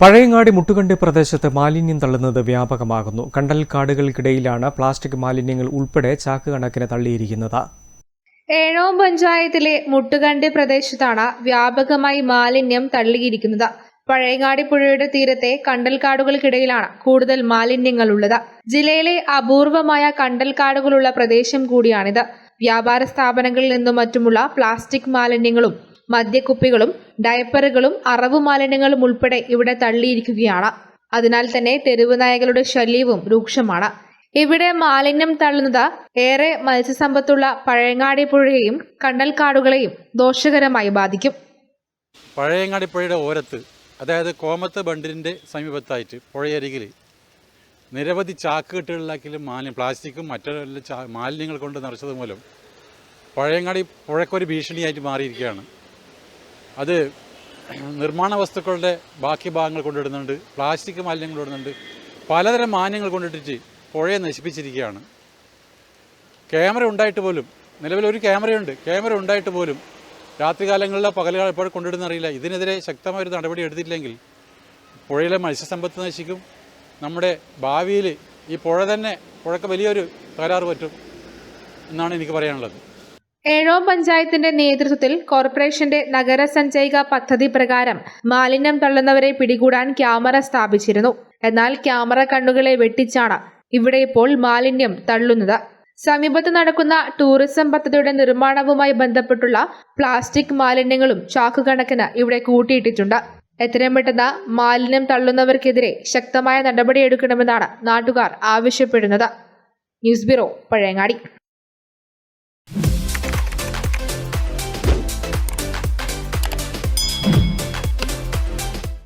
പഴയങ്ങാടി മുട്ടുകണ്ടി പ്രദേശത്ത് മാലിന്യം തള്ളുന്നത് വ്യാപകമാകുന്നു. കണ്ടൽക്കാടുകൾക്കിടയിലാണ് പ്ലാസ്റ്റിക് മാലിന്യങ്ങൾ ഉൾപ്പെടെ ചാക്ക് കണക്കിന് തള്ളിയിരിക്കുന്നത്. ഏഴോം പഞ്ചായത്തിലെ മുട്ടുകണ്ടി പ്രദേശത്താണ് വ്യാപകമായി മാലിന്യം തള്ളിയിരിക്കുന്നത്. പഴയങ്ങാടി പുഴയുടെ തീരത്തെ കണ്ടൽക്കാടുകൾക്കിടയിലാണ് കൂടുതൽ മാലിന്യങ്ങൾ ഉള്ളത് ജില്ലയിലെ അപൂർവമായ കണ്ടൽക്കാടുകളുള്ള പ്രദേശം കൂടിയാണിത്. വ്യാപാര സ്ഥാപനങ്ങളിൽ നിന്നും മറ്റുമുള്ള പ്ലാസ്റ്റിക് മാലിന്യങ്ങളും മദ്യക്കുപ്പികളും ഡയപ്പറുകളും അറവു മാലിന്യങ്ങളും ഉൾപ്പെടെ ഇവിടെ തള്ളിയിരിക്കുകയാണ്. അതിനാൽ തന്നെ തെരുവ് നായകളുടെ ശല്യവും രൂക്ഷമാണ്. ഇവിടെ മാലിന്യം തള്ളുന്നത് ഏറെ മത്സ്യസമ്പത്തുള്ള പഴയങ്ങാടി പുഴയെയും കണ്ടൽക്കാടുകളെയും ദോഷകരമായി ബാധിക്കും. പഴയങ്ങാടി പുഴയുടെ ഓരത്ത് അതായത് കോമത്ത് ബണ്ടിന്റെ സമീപത്തായിട്ട് പുഴയരികിൽ നിരവധി ചാക്ക് കെട്ടുകളിലാക്കിലും മാലിന്യം പ്ലാസ്റ്റിക്കും മറ്റുള്ള മാലിന്യങ്ങൾ കൊണ്ട് നിറച്ചത് മൂലം പഴയങ്ങാടി പുഴക്കൊരു ഭീഷണിയായിട്ട് മാറിയിരിക്കുകയാണ്. അത് നിർമ്മാണ വസ്തുക്കളുടെ ബാക്കി ഭാഗങ്ങൾ കൊണ്ടിടുന്നുണ്ട് പ്ലാസ്റ്റിക് മാലിന്യങ്ങൾ ഇടുന്നുണ്ട് പലതരം മാലിന്യങ്ങൾ കൊണ്ടിട്ടിട്ട് പുഴയെ നശിപ്പിച്ചിരിക്കുകയാണ്. ക്യാമറ ഉണ്ടായിട്ട് പോലും നിലവിൽ ഒരു ക്യാമറയുണ്ട് ക്യാമറ ഉണ്ടായിട്ട് പോലും രാത്രികാലങ്ങളിലോ പകലുകാലം എപ്പോഴും കൊണ്ടിടുന്ന അറിയില്ല. ഇതിനെതിരെ ശക്തമായ ഒരു നടപടി എടുത്തില്ലെങ്കിൽ പുഴയിലെ മത്സ്യസമ്പത്ത് നശിക്കും. നമ്മുടെ ഭാവിയിൽ ഈ പുഴ തന്നെ പുഴക്ക് വലിയൊരു തകരാറ് പറ്റും എന്നാണ് എനിക്ക് പറയാനുള്ളത്. ഏഴോം പഞ്ചായത്തിന്റെ നേതൃത്വത്തിൽ കോർപ്പറേഷന്റെ നഗരസഞ്ചയിക പദ്ധതി പ്രകാരം മാലിന്യം തള്ളുന്നവരെ പിടികൂടാൻ ക്യാമറ സ്ഥാപിച്ചിരുന്നു. എന്നാൽ ക്യാമറ കണ്ണുകളെ വെട്ടിച്ചാണ് ഇവിടെ ഇപ്പോൾ മാലിന്യം തള്ളുന്നത്. സമീപത്ത് നടക്കുന്ന ടൂറിസം പദ്ധതിയുടെ നിർമ്മാണവുമായി ബന്ധപ്പെട്ടുള്ള പ്ലാസ്റ്റിക് മാലിന്യങ്ങളും ചാക്കുകണക്കിന് ഇവിടെ കൂട്ടിയിട്ടിട്ടുണ്ട്. എത്രയും പെട്ടെന്ന് മാലിന്യം തള്ളുന്നവർക്കെതിരെ ശക്തമായ നടപടിയെടുക്കണമെന്നാണ് നാട്ടുകാർ ആവശ്യപ്പെടുന്നത്. News bureau Pazhayangadi.